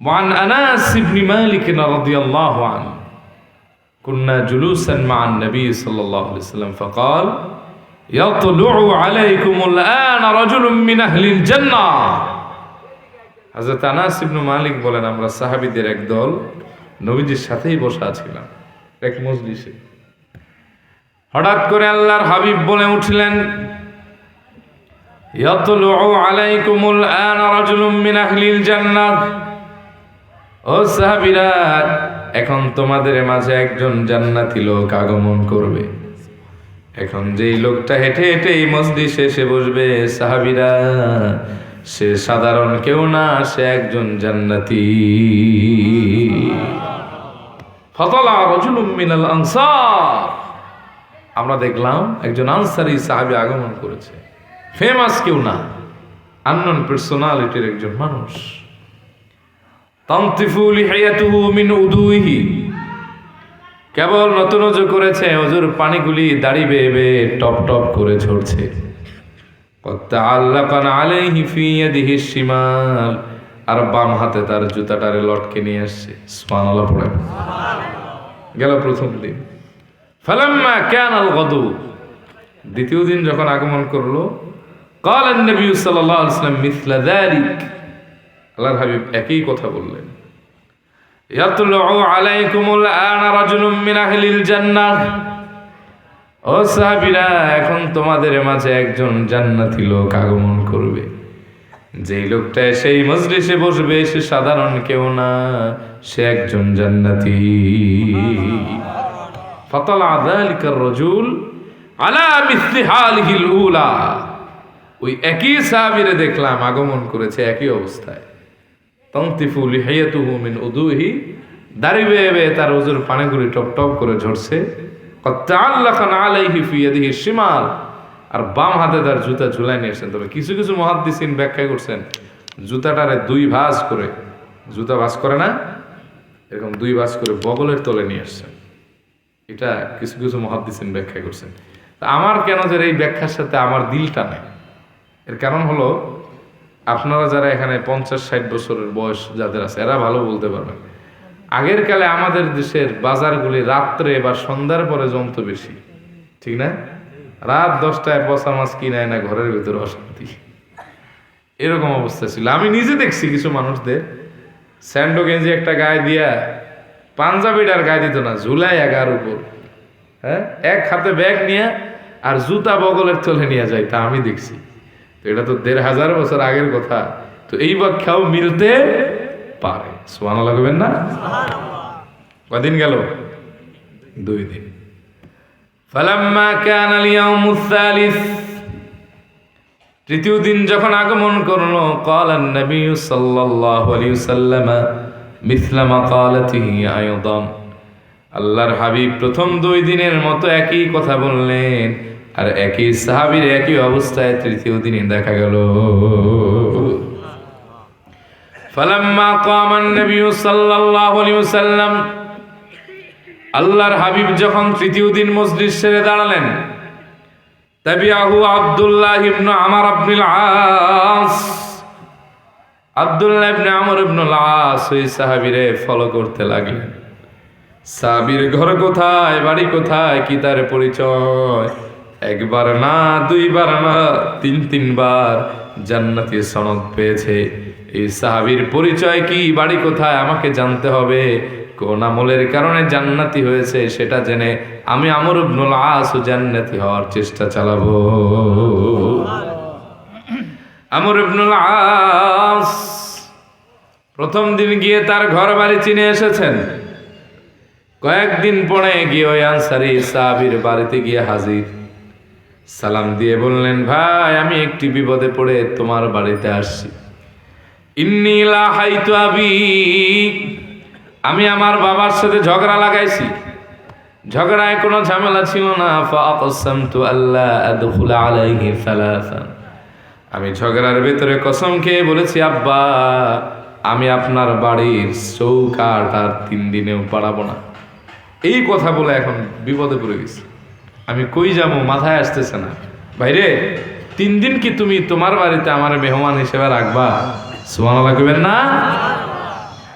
وعن أنس بن مالك رضي الله عنه كنا جلوسا مع النبي صلى الله عليه وسلم فقال يطلع عليكم الآن رجل من أهل الجنة হযরত আনাস ইবনু মালিক বলেন আমরা সাহাবীদের এক দল নবীজির সাথেই বসা ছিলাম এক মজলিসে হঠাৎ করে আল্লাহর হাবিব বলে উঠলেন ইয়াতলুউ আলাইকুমুল আন রাজুলুম মিন আহলিল জান্নাহ ও সাহাবীরা, এখন তোমাদের মাঝে একজন জান্নাতি লোক আগমন করবে। এখন যেই লোকটা হেঁটে হেঁটে এই মসজিদে এসে বসবে, সাহাবীরা, সে সাধারণ কেউ না, সে একজন জান্নাতি। ফতলা রজুলুম মিনাল আনসার। আমরা দেখলাম একজন আনসারি সাহাবী আগমন করেছে। ফেমাস কেউ না আননন পার্সোনালিটির একজন মানুষ। কেবল নতুন অজু করেছে অজুর পানিগুলি দাড়ি বেয়ে বেয়ে টপ টপ করে ঝরছে আল্লাহ আলাইহি ফি ইয়াদিহি শিমাল আর বাম হাতে তার জুতাটারে লটকে নিয়ে আসছে সুবহানাল্লাহ পড়ে গেল প্রথম দিন ফালাম্মা কান আল গদু দ্বিতীয় দিন যখন আগমন করলো قال النبي صلى الله عليه وسلم مثل ذلك আল্লাহর হাবিব একই কথা বললেন। ও সাহাবীরা, এখন তোমাদের মাঝে একজন জান্নাতি লোক আগমন করবে। যেই লোকটা সেই মজলিসে বসবে, সে সাধারণ কেউ না, সে একজন জান্নাতি। ফাতালা যালিকার রাজুল আলা মিসলি হালিহিল উলা। ওই একই সাহাবীরে দেখলাম আগমন করেছে একই অবস্থায়। তন্তিফু লিহাইয়াতুহু মিন উদুহি দাড়ি বেয়ে বেয়ে তার ওজুর পানিগুলি টপ টপ করে ঝরছে। কত্তাল্লাখান আলাইহি ফি শিমাল। আর বাম হাতে তার জুতা ঝুলাই নিয়েছেন। তবে কিছু কিছু মহাদ্দিসিন ব্যাখ্যা করছেন, জুতাটারে দুই ভাঁজ করে, জুতা ভাঁজ করে না, এরকম দুই ভাঁজ করে বগলের তলে নিয়ে আসছেন। এটা কিছু কিছু মহাদ্দিসিন ব্যাখ্যা করছেন। আমার কেন যে এই ব্যাখ্যার সাথে আমার দিলটা নেই? এর কারণ হলো আপনারা যারা এখানে পঞ্চাশ, ষাট বছরের বয়স যাদের আছে, এরা ভালো বলতে পারবেন। আগের কালে আমাদের দেশের বাজারগুলি রাত্রে বা সন্ধ্যার পরে জমতো বেশি। ঠিক না? রাত দশটায় পচা মাছ কিনায় না ঘরের ভিতরে অশান্তি। এরকম অবস্থা ছিল। আমি নিজে দেখছি কিছু মানুষদের। স্যান্ডো গেঞ্জি একটা গায়ে দিয়া পাঞ্জাবিটার গায়ে দিত না, ঝুলাই এগার উপর। হ্যাঁ? এক হাতে ব্যাগ নিয়ে আর জুতা বগলের চলে নিয়ে যায় তা আমি দেখছি। তো এটা তো দেড় হাজার বছর আগের কথা। তো এই ব্যাখ্যাও মিলতে পারে। সোমান লাগবেন না? কদিন গেল? দুই দিন। ফালাম্মা কান আলিয়াউমুস সালিস। তৃতীয় দিন যখন আগমন করল কলান নবী সাল্লাল্লাহু আলাইহি সাল্লাম মিসলামা কালাতিহি আয়োদম আল্লাহর হাবিব প্রথম দুই দিনের মতো একই কথা বললেন। আর একই সাহাবীর একই অবস্থায় তৃতীয় দিনে দেখা গেল ফালাম্মা قام النبي صلى الله عليه وسلم আল্লাহর হাবিব যখন তৃতীয় দিন মসজিদ সেরে দাঁড়ালেন তাবিআহু আব্দুল্লাহ ইবনে আমর ইবনুল আস আব্দুল্লাহ ইবনে আমর ইবনুল আস ওই সাহাবীরে ফলো করতে লাগলেন সাবির ঘর কোথায় বাড়ি কোথায় কি তার পরিচয় একবার না, দুইবার না, তিন, তিনবার জান্নাতি সনদ পেয়েছে। এই সাহাবির পরিচয় কি, বাড়ি কোথায়, আমাকে জানতে হবে। কোন আমলের কারণে জান্নাতি হয়েছে, সেটা জেনে আমি আমর ইবনুল আস জান্নাতি হওয়ার চেষ্টা চালাবো। আমর ইবনুল আস প্রথম দিন গিয়ে তার ঘর বাড়ি চিনে এসেছেন। কয়েকদিন পরে গিয়ে ওই আনসারি সাহাবির বাড়িতে গিয়ে হাজির। সালাম দিয়ে বললেন, ভাই, আমি একটি বিপদে পড়ে তোমার বাড়িতে আসছি। ইন্নিলা হাইতু আবি, আমি আমার বাবার সাথে ঝগড়া লাগাইছি। ঝগড়ায় কোনো ঝামেলা ছিল না। ফাকাসামতু আল্লাহ আদখুলা আলাইহি সালাসান। আমি ঝগড়ার ভেতরে কসম খেয়ে বলেছি, আব্বা, আমি আপনার বাড়ির চৌকাট আর তিন দিনেও পারাবো না। এই কথা বলে এখন বিপদে পড়ে গেছি। আমি কই যাব? মাথায় আসতেছে না। ভাইরে তিন দিন কি তুমি তোমার বাড়িতে আমার মেহমান হিসেবে রাখবা? সুমান লাগবেন না?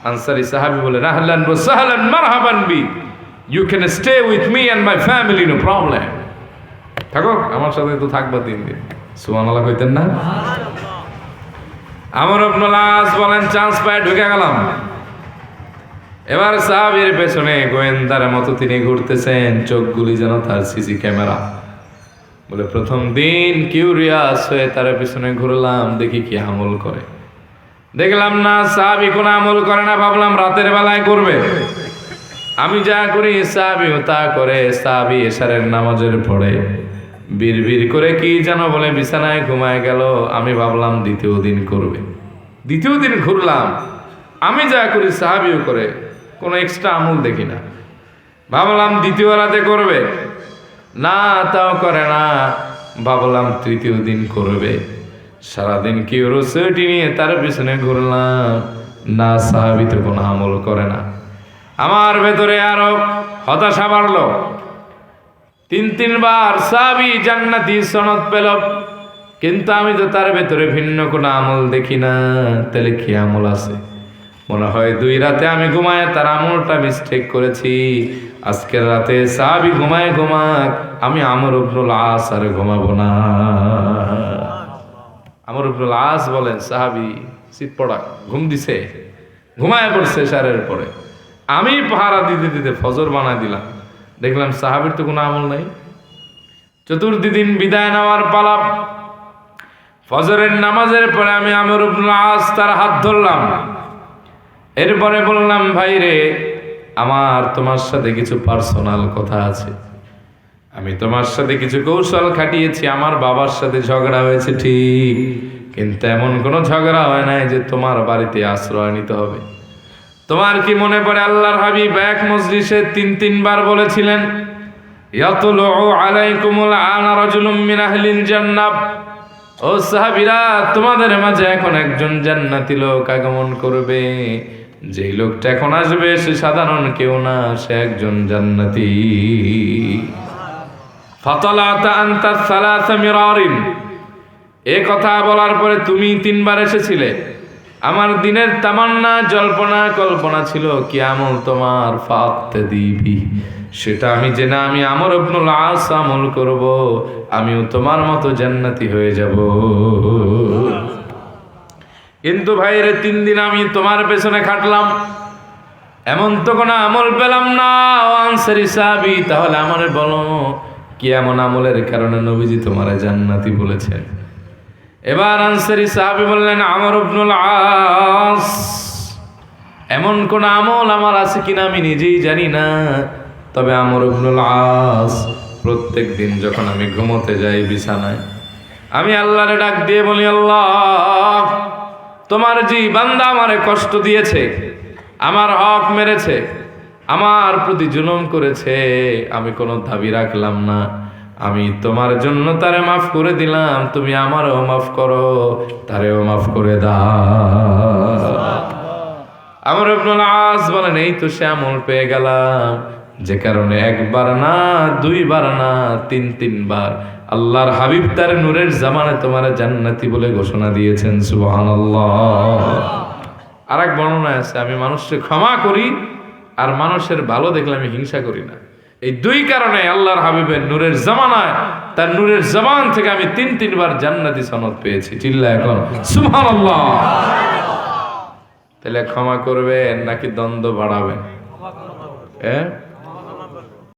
আনসারি সাহাবি বলে রাহলান সাহলান মারহাবান B. You can stay with me and my family no problem থাকো আমার সাথে তো থাকবা তিন দিন। সুবহানাল্লাহ কইতেন না? আমার আস বলেন চান্স পায় ঢুকে গেলাম। এবার সাহাবীর পেছনে গোয়েন্দার মতো তিনি ঘুরতেছেন, চোখগুলি যেন তার সিসি ক্যামেরা। বলে, প্রথম দিন কিউরিয়াস হয়ে তার পেছনে ঘুরলাম, দেখি কি আমল করে। দেখলাম না, সাহাবি কোনো আমল করে না, ভাবলাম রাতের বেলায় করবে। আমি যা করি, সাহাবিও তা করে, সাহাবি এশারের নামাজের পড়ে। বীর করে কি যেন বলে, বিছানায় ঘুমায় গেল, আমি ভাবলাম দ্বিতীয় দিন করবে। দ্বিতীয় দিন ঘুরলাম। আমি যা করি, সাহাবিও করে। কোনো এক্সট্রা আমল দেখি না। ভাবলাম দ্বিতীয় রাতে করবে। না, তাও করে না। ভাবলাম তৃতীয় দিন করবে। সারাদিন কি রসটি নিয়ে তার পিছনে ঘুরলাম? না, সাহাবি তো কোনো আমল করে না। আমার ভেতরে আরও হতাশা বাড়লো। তিন, তিনবার সাবি জান্নাতি সনদ পেল। কিন্তু আমি তো তার ভেতরে ভিন্ন কোনো আমল দেখি না। তাহলে কি আমল আছে? মনে হয় দুই রাতে আমি ঘুমায় তার আমলটা মিস্টেক করেছি। আজকের রাতে সাবি ঘুমায়, ঘুমাক, আমি আমর উবনুল আস আর ঘুমাবো না। আমর উবনুল আস বলেন, সাহাবি শীত পড়া, ঘুম দিছে? ঘুমায় পড়ছে সারের পরে। আমি পাহারা দিতে দিতে ফজর বানায় দিলাম। দেখলাম সাহাবির তো কোনো আমল নাই। চতুর্থ দিন বিদায় নেওয়ার পালাপ ফজরের নামাজের পরে আমি আমির ইবনুল আস তার হাত ধরলাম। এরপরে বললাম, ভাই রে, আমার তোমার সাথে কিছু পার্সোনাল কথা আছে। আমি তোমার সাথে কিছু কৌশল খাটিয়েছি, আমার বাবার সাথে ঝগড়া হয়েছে ঠিক, কিন্তু এমন কোনো ঝগড়া হয় নাই যে তোমার বাড়িতে আশ্রয় নিতে হবে। তোমার কি মনে পড়ে? আল্লাহর হাবিব এক মজলিসে তিন, তিনবার বলেছিলেন ও সাহাবীরা, তোমাদের মাঝে এখন একজন জান্নাতি লোক আগমন করবে। যেই লোকটা এখন আসবে, সে সাধারণ কেউ না, সে একজন জান্নাতি। এ কথা বলার পরে তুমি তিনবার এসেছিলে। আমার দিনের তামান্না, জল্পনা, কল্পনা ছিল কি আমল তোমার ফাতে দিবি। সেটা আমি যে না আমি আমর ইবনুল আস আমল করব, আমিও তোমার মতো জান্নাতি হয়ে যাব। কিন্তু ভাইরে, তিন দিন আমি তোমার পেছনে খাটলাম। এমন তো কোনো আমল পেলাম না। আনসারি সাহাবি, তাহলে আমার বলো, কি এমন আমলের কারণে নবীজি তোমার জান্নাতি বলেছেন? এবার আনসারি সাহাবি বললেন, আমার ইবনুল আস, এমন কোন আমল আমার আছে কিনা আমি নিজেই জানি না। তবে আমার ইবনুল আস, প্রত্যেক দিন যখন আমি ঘুমোতে যাই বিছানায়, আমি আল্লাহরে ডাক দিয়ে বলি, আল্লাহ তোমার জি বান্দা আমারে কষ্ট দিয়েছে, আমার হক মেরেছে, আমার প্রতি জুলুম করেছে, আমি কোনো দাবি রাখলাম না। আমি তোমার জন্য তারে মাফ করে দিলাম, তুমি আমারও মাফ করো, তারেও মাফ করে দাও। আমার ইবনুল আস বলেন, এই তো সে আমল পেয়ে গেলাম, যে কারণে একবার না, দুইবার না, তিন তিনবার আল্লাহর হাবিব তার নূরের জামানে তোমার জান্নাতি বলে ঘোষণা দিয়েছেন, সুবহানাল্লাহ। আর এক বর্ণনা আছে, আমি মানুষকে ক্ষমা করি আর মানুষের ভালো দেখলে আমি হিংসা করি না। এই দুই কারণে আল্লাহর হাবিবের নূরের জামানায় তার নূরের জামান থেকে আমি তিন, তিনবার জান্নাতি সনদ পেয়েছি। চিল্লা এখন? সুবহানাল্লাহ। তাহলে ক্ষমা করবেন নাকি দ্বন্দ্ব বাড়াবেন? হ্যাঁ?